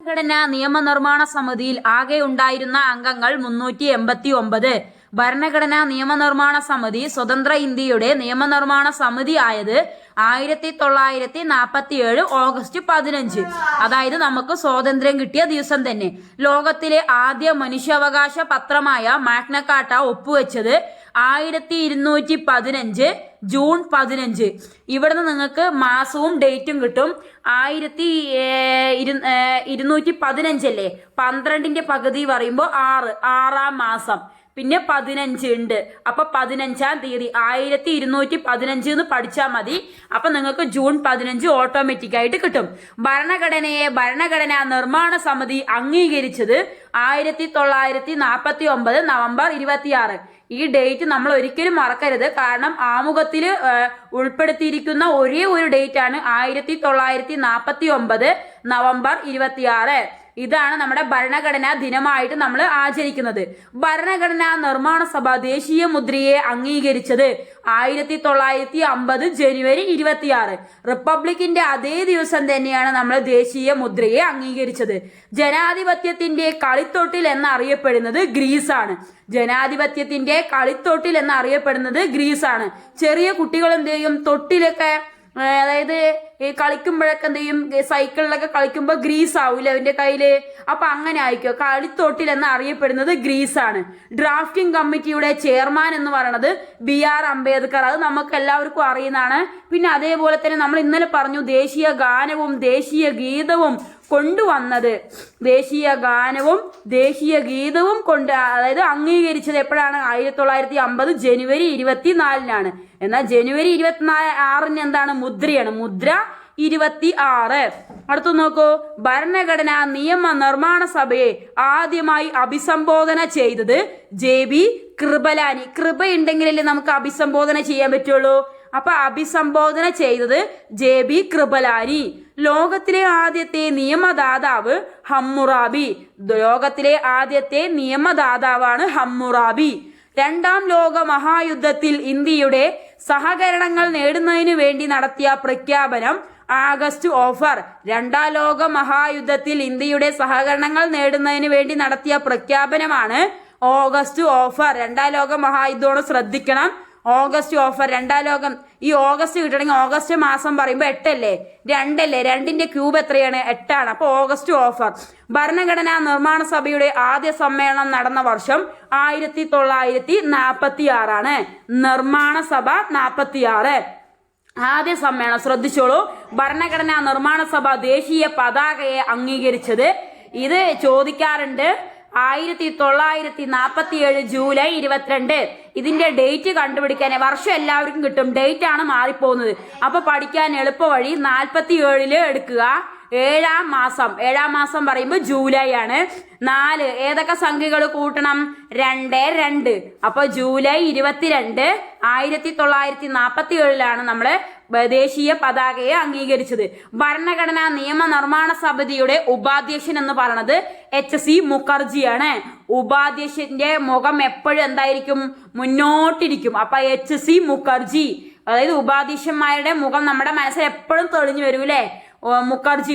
ഭരണഘടനാ നിയമനിർമ്മാണ സമിതിയിൽ ആകെ ഉണ്ടായിരുന്ന അംഗങ്ങൾ മുന്നൂറ്റി എൺപത്തി ഒമ്പത് ഭരണഘടനാ നിയമനിർമ്മാണ സമിതി സ്വതന്ത്ര ഇന്ത്യയുടെ നിയമനിർമ്മാണ സമിതി ആയത് ആയിരത്തി തൊള്ളായിരത്തി നാൽപ്പത്തി ഏഴ് ഓഗസ്റ്റ് പതിനഞ്ച്. അതായത് നമുക്ക് സ്വാതന്ത്ര്യം കിട്ടിയ ദിവസം തന്നെ. ലോകത്തിലെ ആദ്യ മനുഷ്യാവകാശ പത്രമായ മാഗ്നക്കാട്ട ഒപ്പുവെച്ചത് ആയിരത്തി ഇരുന്നൂറ്റി പതിനഞ്ച് ജൂൺ പതിനഞ്ച്. ഇവിടുന്ന് നിങ്ങൾക്ക് മാസവും ഡേറ്റും കിട്ടും. ആയിരത്തി ഇരുന്നൂറ്റി പതിനഞ്ചല്ലേ പന്ത്രണ്ടിന്റെ പകുതി പറയുമ്പോൾ ആറ് ആറാം മാസം. പിന്നെ പതിനഞ്ച് ഉണ്ട്. അപ്പൊ പതിനഞ്ചാം തീയതി. ആയിരത്തി ഇരുന്നൂറ്റി പതിനഞ്ച് എന്ന് പഠിച്ചാൽ മതി. അപ്പൊ നിങ്ങൾക്ക് ജൂൺ പതിനഞ്ച് ഓട്ടോമാറ്റിക് ആയിട്ട് കിട്ടും. ഭരണഘടനയെ ഭരണഘടനാ നിർമ്മാണ സമിതി അംഗീകരിച്ചത് ആയിരത്തി തൊള്ളായിരത്തി നാൽപ്പത്തി ഒമ്പത് നവംബർ ഇരുപത്തിയാറ്. ഈ ഡേറ്റ് നമ്മൾ ഒരിക്കലും മറക്കരുത്. കാരണം ആമുഖത്തിൽ ഉൾപ്പെടുത്തിയിരിക്കുന്ന ഒരേ ഒരു ഡേറ്റ് ആണ് ആയിരത്തി തൊള്ളായിരത്തി നാൽപ്പത്തി ഒമ്പത് നവംബർ ഇരുപത്തിയാറ്. ഇതാണ് നമ്മുടെ ഭരണഘടനാ ദിനമായിട്ട് നമ്മൾ ആചരിക്കുന്നത്. ഭരണഘടനാ നിർമ്മാണ സഭ ദേശീയ മുദ്രയെ അംഗീകരിച്ചത് ആയിരത്തി തൊള്ളായിരത്തി അമ്പത് ജനുവരി ഇരുപത്തിയാറ്. റിപ്പബ്ലിക്കിന്റെ അതേ ദിവസം തന്നെയാണ് നമ്മൾ ദേശീയ മുദ്രയെ അംഗീകരിച്ചത്. ജനാധിപത്യത്തിന്റെ കളിത്തൊട്ടിൽ എന്നറിയപ്പെടുന്നത് ഗ്രീസാണ്. ജനാധിപത്യത്തിന്റെ കളിത്തൊട്ടിൽ എന്നറിയപ്പെടുന്നത് ഗ്രീസാണ്. ചെറിയ കുട്ടികൾ എന്ത് ചെയ്യും? തൊട്ടിലൊക്കെ അതായത് കളിക്കുമ്പോഴൊക്കെ എന്ത് ചെയ്യും? സൈക്കിളിലൊക്കെ കളിക്കുമ്പോൾ ഗ്രീസ് ആവില്ല അവന്റെ കയ്യിൽ അപ്പൊ അങ്ങനെ ആയിക്കോ കളിത്തോട്ടിൽ എന്ന് അറിയപ്പെടുന്നത് ഗ്രീസ് ആണ്. ഡ്രാഫ്റ്റിംഗ് കമ്മിറ്റിയുടെ ചെയർമാൻ എന്ന് പറയുന്നത് ബി ആർ അംബേദ്കർ. അത് നമുക്ക് എല്ലാവർക്കും അറിയുന്നതാണ്. പിന്നെ അതേപോലെ തന്നെ നമ്മൾ ഇന്നലെ പറഞ്ഞു ദേശീയ ഗാനവും ദേശീയ ഗീതവും കൊണ്ടുവന്നത്. ദേശീയ ഗാനവും ദേശീയ ഗീതവും കൊണ്ട് അതായത് അംഗീകരിച്ചത് എപ്പോഴാണ്? ആയിരത്തി തൊള്ളായിരത്തി അമ്പത് ജനുവരി ഇരുപത്തിനാലിനാണ്. എന്നാൽ ജനുവരി ഇരുപത്തിനാല് ആറിന് എന്താണ്? മുദ്രയാണ്. മുദ്ര ഇരുപത്തി ആറ് അടുത്തു നോക്കൂ. ഭരണഘടനാ നിയമ നിർമ്മാണ സഭയെ ആദ്യമായി അഭിസംബോധന ചെയ്തത് ജെ ബി കൃപലാനി. കൃപയുണ്ടെങ്കിലല്ലേ നമുക്ക് അഭിസംബോധന ചെയ്യാൻ പറ്റുള്ളൂ. അപ്പൊ അഭിസംബോധന ചെയ്തത് ജെ ബി കൃപലാനി. ലോകത്തിലെ ആദ്യത്തെ നിയമദാതാവ് ഹമ്മുറാബി. ലോകത്തിലെ ആദ്യത്തെ നിയമദാതാവാണ് ഹമ്മുറാബി. രണ്ടാം ലോക മഹായുദ്ധത്തിൽ ഇന്ത്യയുടെ സഹകരണങ്ങൾ നേടുന്നതിനു വേണ്ടി നടത്തിയ പ്രഖ്യാപനം ആഗസ്റ്റ് ഓഫർ. രണ്ടാം ലോക മഹായുദ്ധത്തിൽ ഇന്ത്യയുടെ സഹകരണങ്ങൾ നേടുന്നതിന് വേണ്ടി നടത്തിയ പ്രഖ്യാപനമാണ് ഓഗസ്റ്റ് ഓഫർ. രണ്ടാം ലോക മഹായുദ്ധമാണ് ശ്രദ്ധിക്കണം. August offer. രണ്ടാം ലോകം ഈ ഓഗസ്റ്റ് കിട്ടണമെങ്കിൽ ഓഗസ്റ്റ് മാസം പറയുമ്പോൾ എട്ടല്ലേ? രണ്ടല്ലേ? രണ്ടിന്റെ ക്യൂബ് എത്രയാണ്? എട്ടാണ്. അപ്പോൾ ഓഗസ്റ്റ് ഓഫർ. ഭരണഘടനാ നിർമ്മാണ സഭയുടെ ആദ്യ സമ്മേളനം നടന്ന വർഷം ആയിരത്തി തൊള്ളായിരത്തി നാൽപ്പത്തി ആറാണ് നിർമ്മാണ സഭ നാൽപ്പത്തി ആറ് ആദ്യ സമ്മേളനം ശ്രദ്ധിച്ചോളൂ. ഭരണഘടനാ നിർമ്മാണ സഭ ദേശീയ പതാകയെ അംഗീകരിച്ചത്. ഇത് ചോദിക്കാറുണ്ട് ആയിരത്തി തൊള്ളായിരത്തി നാൽപ്പത്തി ഏഴ് ജൂലൈ ഇരുപത്തിരണ്ട്. ഇതിന്റെ ഡേറ്റ് കണ്ടുപിടിക്കാൻ വർഷം എല്ലാവർക്കും കിട്ടും. ഡേറ്റ് ആണ് മാറിപ്പോകുന്നത്. അപ്പൊ പഠിക്കാൻ എളുപ്പ വഴി നാൽപ്പത്തി ഏഴിൽ എടുക്കുക. ഏഴാം മാസം. ഏഴാം മാസം പറയുമ്പോൾ ജൂലൈ ആണ്. നാല് ഏതൊക്കെ സംഖ്യകൾ കൂട്ടണം? രണ്ട് രണ്ട്. അപ്പൊ ജൂലൈ ഇരുപത്തിരണ്ട് ആയിരത്തി തൊള്ളായിരത്തി നാൽപ്പത്തി ഏഴിലാണ് നമ്മൾ ദേശീയ പതാകയെ അംഗീകരിച്ചത്. ഭരണഘടനാ നിയമ നിർമ്മാണ സമിതിയുടെ ഉപാധ്യക്ഷൻ എന്ന് പറയുന്നത് എച്ച് സി മുഖർജിയാണ്. ഉപാധ്യക്ഷന്റെ മുഖം എപ്പോഴും എന്തായിരിക്കും? മുന്നോട്ടിരിക്കും. അപ്പൊ എച്ച് സി മുഖർജി അതായത് ഉപാധ്യക്ഷന്മാരുടെ മുഖം നമ്മുടെ മനസ്സിൽ എപ്പോഴും തെളിഞ്ഞു വരും അല്ലേ മുഖർജി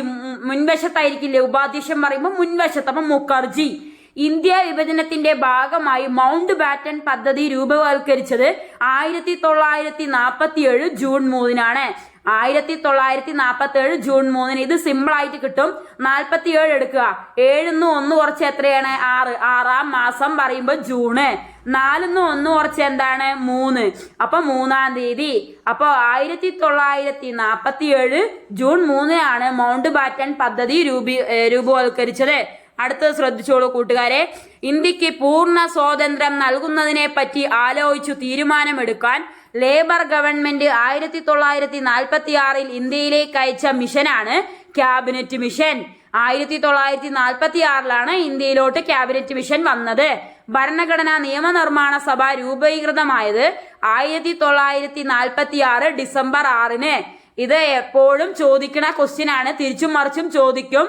മുൻവശത്തായിരിക്കില്ലേ? ഉപാധ്യക്ഷൻ പറയുമ്പോൾ മുൻവശത്ത്. അപ്പം മുഖർജി ഇന്ത്യ വിഭജനത്തിന്റെ ഭാഗമായി മൗണ്ട് ബാറ്റൺ പദ്ധതി രൂപവൽക്കരിച്ചത് ആയിരത്തി തൊള്ളായിരത്തി നാൽപ്പത്തി ഏഴ് ജൂൺ മൂന്നിനാണ്. ആയിരത്തി തൊള്ളായിരത്തി നാൽപ്പത്തി ഏഴ് ജൂൺ മൂന്നിന് ഇത് സിമ്പിൾ ആയിട്ട് കിട്ടും. നാൽപ്പത്തി ഏഴ് എടുക്കുക. ഏഴിന്ന് ഒന്ന് കുറച്ച് എത്രയാണ്? ആറ്. ആറാം മാസം പറയുമ്പോൾ ജൂണ്. നാലിന്ന് ഒന്ന് കുറച്ച് എന്താണ്? മൂന്ന്. അപ്പൊ മൂന്നാം തീയതി. അപ്പൊ ആയിരത്തി തൊള്ളായിരത്തി നാൽപ്പത്തി ഏഴ് ജൂൺ മൂന്നിനാണ് മൗണ്ട് ബാറ്റൺ പദ്ധതി രൂപീ രൂപവത്കരിച്ചത് അടുത്തത് ശ്രദ്ധിച്ചോളൂ കൂട്ടുകാരെ. ഇന്ത്യയ്ക്ക് പൂർണ സ്വാതന്ത്ര്യം നൽകുന്നതിനെ പറ്റി ആലോചിച്ചു തീരുമാനമെടുക്കാൻ ലേബർ ഗവൺമെന്റ് ആയിരത്തി തൊള്ളായിരത്തി നാൽപ്പത്തി ആറിൽ ഇന്ത്യയിലേക്ക് അയച്ച മിഷനാണ് ക്യാബിനറ്റ് മിഷൻ. ആയിരത്തി തൊള്ളായിരത്തി നാൽപ്പത്തി ആറിലാണ് ഇന്ത്യയിലോട്ട് ക്യാബിനറ്റ് മിഷൻ വന്നത്. ഭരണഘടനാ നിയമനിർമ്മാണ സഭ രൂപീകൃതമായത് ആയിരത്തി തൊള്ളായിരത്തി നാൽപ്പത്തി ആറ് ഡിസംബർ ആറിന്. ഇത് എപ്പോഴും ചോദിക്കണ ക്വസ്റ്റ്യൻ ആണ്. തിരിച്ചും മറിച്ചും ചോദിക്കും.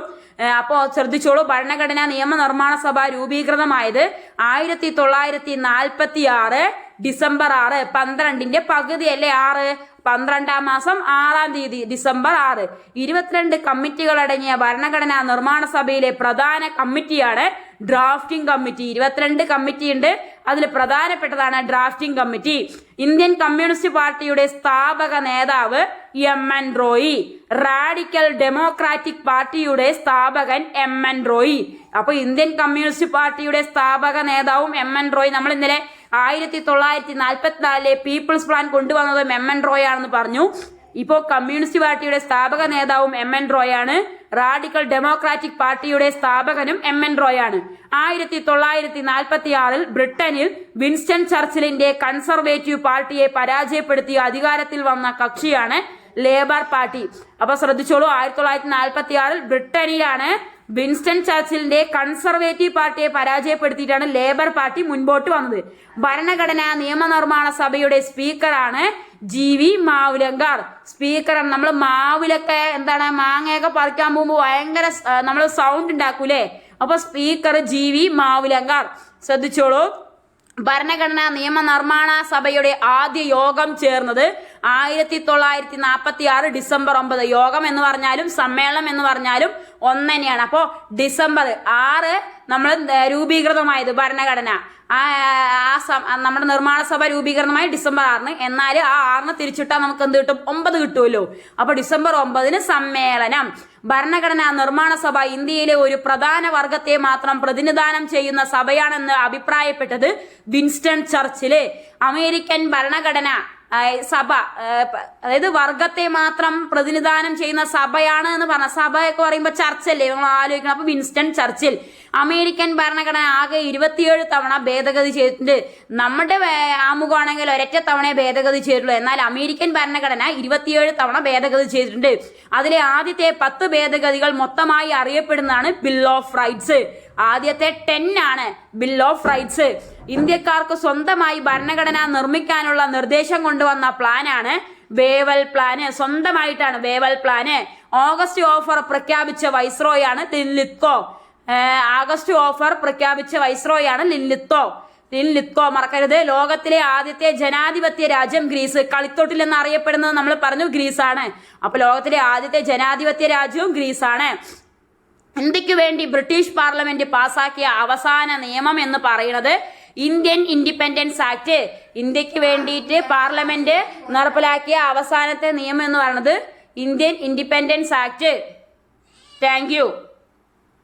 അപ്പോൾ അപ്പോ ശ്രദ്ധിച്ചോളൂ. ഭരണഘടനാ നിയമനിർമ്മാണ സഭ രൂപീകൃതമായത് ആയിരത്തി തൊള്ളായിരത്തി നാൽപ്പത്തി ആറ് ഡിസംബർ ആറ് പന്ത്രണ്ടിന്റെ പകുതി അല്ലേ ആറ്? പന്ത്രണ്ടാം മാസം ആറാം തീയതി ഡിസംബർ ആറ്. ഇരുപത്തിരണ്ട് കമ്മിറ്റികൾ അടങ്ങിയ ഭരണഘടനാ നിർമ്മാണ സഭയിലെ പ്രധാന കമ്മിറ്റിയാണ് ഡ്രാഫ്റ്റിംഗ് കമ്മിറ്റി. ഇരുപത്തിരണ്ട് കമ്മിറ്റി ഉണ്ട് അതിൽ പ്രധാനപ്പെട്ടതാണ് ഡ്രാഫ്റ്റിംഗ് കമ്മിറ്റി. ഇന്ത്യൻ കമ്മ്യൂണിസ്റ്റ് പാർട്ടിയുടെ സ്ഥാപക നേതാവ് M N Roy. Radical democratic പാർട്ടിയുടെ സ്ഥാപകൻ എം എൻ റോയി. അപ്പോൾ ഇന്ത്യൻ കമ്മ്യൂണിസ്റ്റ് പാർട്ടിയുടെ സ്ഥാപക നേതാവും എം എൻ റോയി. നമ്മൾ ഇന്നലെ ആയിരത്തി തൊള്ളായിരത്തി നാൽപ്പത്തിനാലിലെ പീപ്പിൾസ് പ്ലാൻ കൊണ്ടുവന്നതും എം എൻ റോയ് ആണെന്ന് പറഞ്ഞു. ഇപ്പോൾ കമ്മ്യൂണിസ്റ്റ് പാർട്ടിയുടെ സ്ഥാപക നേതാവും എം എൻ റോയ് ആണ്. റാഡിക്കൽ ഡെമോക്രാറ്റിക് പാർട്ടിയുടെ സ്ഥാപകനും എം എൻ റോയ് ആണ്. ആയിരത്തി തൊള്ളായിരത്തി നാൽപ്പത്തി ആറിൽ ബ്രിട്ടനിൽ വിൻസ്റ്റൺ ചർച്ചിലിന്റെ കൺസർവേറ്റീവ് പാർട്ടിയെ പരാജയപ്പെടുത്തി അധികാരത്തിൽ വന്ന കക്ഷിയാണ് ലേബർ പാർട്ടി അപ്പൊ ശ്രദ്ധിച്ചോളൂ ആയിരത്തി തൊള്ളായിരത്തി നാൽപ്പത്തി ആറിൽ ബ്രിട്ടനിലാണ് വിൻസ്റ്റൺ ചർച്ചിലിന്റെ കൺസർവേറ്റീവ് പാർട്ടിയെ പരാജയപ്പെടുത്തിയിട്ടാണ് ലേബർ പാർട്ടി മുൻപോട്ട് വന്നത്. ഭരണഘടനാ നിയമനിർമ്മാണ സഭയുടെ സ്പീക്കറാണ് ജി വി മാവുലങ്കാർ. സ്പീക്കറാണ് നമ്മൾ മാവിലൊക്കെ എന്താണ് മാങ്ങയൊക്കെ പറിക്കാൻ പോകുമ്പോൾ ഭയങ്കര നമ്മൾ സൗണ്ട് ഉണ്ടാക്കൂലേ? അപ്പൊ സ്പീക്കർ ജി വി മാവുലങ്കാർ. ശ്രദ്ധിച്ചോളൂ. ഭരണഘടനാ നിയമനിർമ്മാണ സഭയുടെ ആദ്യ യോഗം ചേർന്നത് ആയിരത്തി തൊള്ളായിരത്തി നാൽപ്പത്തി ആറ് ഡിസംബർ ഒമ്പത്. യോഗം എന്ന് പറഞ്ഞാലും സമ്മേളനം എന്ന് പറഞ്ഞാലും ഒന്ന് തന്നെയാണ് അപ്പോൾ ഡിസംബർ ആറ് നമ്മൾ രൂപീകൃതമായത് ഭരണഘടന. ആ നമ്മുടെ നിർമ്മാണ സഭ രൂപീകരണമായി ഡിസംബർ ആറിന്. എന്നാൽ ആ ആറിന് തിരിച്ചിട്ടാൽ നമുക്ക് എന്ത് കിട്ടും? ഒമ്പത് കിട്ടുമല്ലോ അപ്പൊ ഡിസംബർ ഒമ്പതിന് സമ്മേളനം. ഭരണഘടനാ നിർമ്മാണ സഭ ഇന്ത്യയിലെ ഒരു പ്രധാന വർഗത്തെ മാത്രം പ്രതിനിധാനം ചെയ്യുന്ന സഭയാണെന്ന് അഭിപ്രായപ്പെട്ടത് വിൻസ്റ്റൺ ചർച്ചിൽ അമേരിക്കൻ ഭരണഘടന. സഭ അതായത് വർഗത്തെ മാത്രം പ്രതിനിധാനം ചെയ്യുന്ന സഭയാണ് എന്ന് പറഞ്ഞ സഭയൊക്കെ പറയുമ്പോൾ ചർച്ചല്ലേ? നമ്മൾ ആലോചിക്കണം. അപ്പൊ വിൻസ്റ്റൺ ചർച്ചിൽ അമേരിക്കൻ ഭരണഘടന ആകെ ഇരുപത്തിയേഴ് തവണ ഭേദഗതി ചെയ്തിട്ടുണ്ട്. നമ്മുടെ ആമുഖമാണെങ്കിൽ ഒരൊറ്റ തവണ ഭേദഗതി ചെയ്തിട്ടുള്ളൂ. എന്നാൽ അമേരിക്കൻ ഭരണഘടന ഇരുപത്തിയേഴ് തവണ ഭേദഗതി ചെയ്തിട്ടുണ്ട്. അതിലെ ആദ്യത്തെ പത്ത് ഭേദഗതികൾ മൊത്തമായി അറിയപ്പെടുന്നതാണ് ബിൽ ഓഫ് റൈറ്റ്സ് ആദ്യത്തെ ടെൻ ആണ് ബിൽ ഓഫ് റൈറ്റ്സ് ഇന്ത്യക്കാർക്ക് സ്വന്തമായി ഭരണഘടന നിർമ്മിക്കാനുള്ള നിർദ്ദേശം കൊണ്ടുവന്ന പ്ലാനാണ് വേവൽ പ്ലാന് സ്വന്തമായിട്ടാണ് വേവൽ പ്ലാന് ഓഗസ്റ്റ് ഓഫർ പ്രഖ്യാപിച്ച വൈസ്രോയാണ് ഏഹ് ആഗസ്റ്റ് ഓഫർ പ്രഖ്യാപിച്ച വൈസ്രോയാണ് ലിൻലിത്തോ ലിൻലിത്തോ മറക്കരുത്. ലോകത്തിലെ ആദ്യത്തെ ജനാധിപത്യ രാജ്യം ഗ്രീസ് കളിത്തൊട്ടിൽ എന്ന് അറിയപ്പെടുന്നത് നമ്മൾ പറഞ്ഞു ഗ്രീസാണ് അപ്പൊ ലോകത്തിലെ ആദ്യത്തെ ജനാധിപത്യ രാജ്യവും ഗ്രീസാണ് ഇന്ത്യയ്ക്ക് വേണ്ടി ബ്രിട്ടീഷ് പാർലമെന്റ് പാസാക്കിയ അവസാന നിയമം എന്ന് പറയുന്നത് ഇന്ത്യൻ ഇൻഡിപെൻഡൻസ് ആക്ട്. ഇന്ത്യയ്ക്ക് വേണ്ടിയിട്ട് പാർലമെന്റ് നടപ്പിലാക്കിയ അവസാനത്തെ നിയമം എന്ന് പറയുന്നത് ഇന്ത്യൻ ഇൻഡിപെൻഡൻസ് ആക്ട്. താങ്ക്